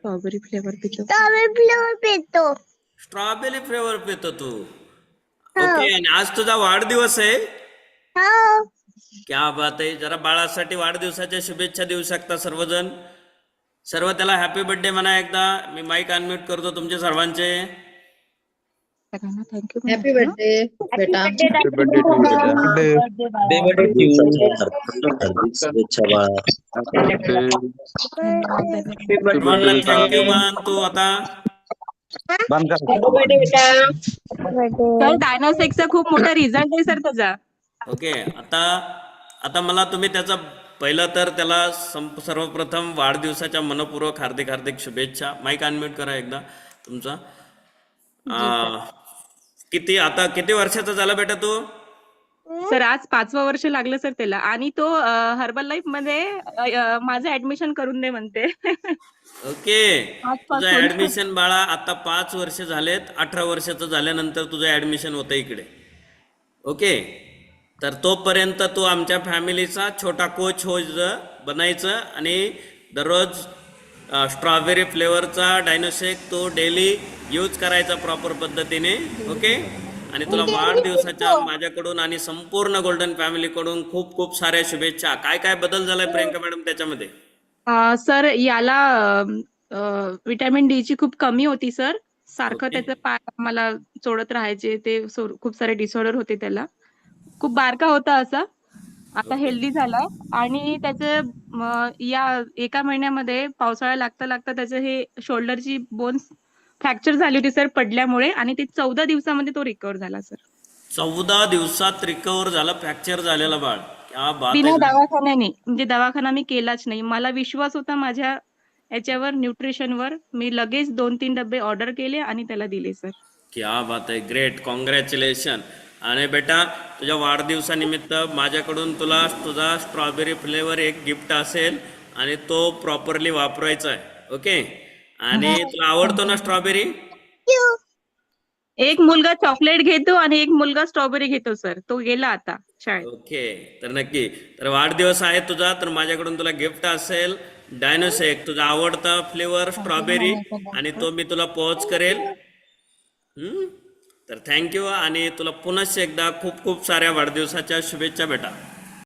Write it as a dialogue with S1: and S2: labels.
S1: Strawberry flavour पितो.
S2: Strawberry flavour पितो.
S3: Strawberry flavour पितो तू. ओके आणि आज तुझा वाढदिवस आहे.
S2: हो.
S3: क्या बात आहे. जरा बाळासाठी वाढदिवसाच्या शुभेच्छा देऊ शकता सर्वजण. सर्व त्याला हॅपी बर्थडे म्हणा एकदा. मी माईक अनम्यूट करतो तुमचे सर्वांचे.
S1: सगळ्यांना थँक्यू
S4: हॅपी बर्थडे बेटा
S3: थँक्यू मान तू आता
S1: सर डायनोसेक्सचा खूप मोठा रिझल्ट आहे सर त्याचा
S3: ओके आता आता मला तुम्ही त्याचा पहिलं तर त्याला सर्वप्रथम वाढदिवसाच्या मनपूर्वक हार्दिक हार्दिक शुभेच्छा. माईक अनम्यूट करा एकदा तुमचा. किती आता किती वर्षाचा झाला बेटा तू?
S1: सर आज पाचवं वर्ष लागलं सर त्याला. आणि तो हर्बल लाईफमध्ये माझं ऍडमिशन करून दे म्हणते.
S3: ओके. तुझं ऍडमिशन बाळा आता पाच वर्ष झालेत. अठरा वर्षाचं झाल्यानंतर तुझं ऍडमिशन होतं इकडे. ओके. तर तोपर्यंत तू आमच्या फॅमिलीचा छोटा कोच हो बनायचं आणि दररोज स्ट्रॉबेरी फ्लेवरचा डायनोसेक तो डेली यूज करायचा प्रॉपर पद्धतीने ओके आणि तुला वाढदिवसाच्या माझ्याकडून आणि संपूर्ण गोल्डन फॅमिलीकडून खूप खूप साऱ्या शुभेच्छा. काय काय बदल झालाय प्रियंका मॅडम त्याच्यामध्ये?
S1: सर याला विटॅमिन डी ची खूप कमी होती सर. सारखं. त्याचं पाय मला चोळत राहायचे ते खूप सारे डिसऑर्डर होते त्याला. खूप बारका होता असा. आता. हेल्दी झालाय. आणि त्याचे म, या एका महिन्यामध्ये पावसाळा लागता लागता त्याचं हे शोल्डरची बोन्स फ्रॅक्चर झाली होती सर पडल्यामुळे आणि ते चौदा दिवसामध्ये तो रिकवर झाला सर
S3: चौदा दिवसात रिकवर झालं फ्रॅक्चर झालेला बाळ. क्या बात
S1: बिना
S3: आहे
S1: दवाखान्याने म्हणजे दवाखाना मी केलाच नाही. मला विश्वास होता माझ्या याच्यावर न्यूट्रिशनवर मी लगेच दोन तीन डबे ऑर्डर केले आणि त्याला दिले सर
S3: क्या बात आहे. ग्रेट कॉंग्रॅच्युलेशन आणि बेटा तुझ्या वाढदिवसानिमित्त माझ्याकडून तुला तुझा स्ट्रॉबेरी फ्लेवर एक गिफ्ट असेल आणि तो प्रॉपरली वापरायचा आहे ओके आणि तुला आवडतो ना स्ट्रॉबेरी
S1: एक मुलगा चॉकलेट घेतो आणि एक मुलगा स्ट्रॉबेरी घेतो सर तो गेला आता शाळेत.
S3: ओके तर नक्की. तर वाढदिवस आहे तुझा तर माझ्याकडून तुला गिफ्ट असेल. डायनोसेक तुझा आवडता फ्लेवर स्ट्रॉबेरी आणि तो मी तुला पोच करेल. हम्म? तर थँक्यू आणि तुला पुनश्च एकदा खूप खूप साऱ्या वाढदिवसाच्या शुभेच्छा बेटा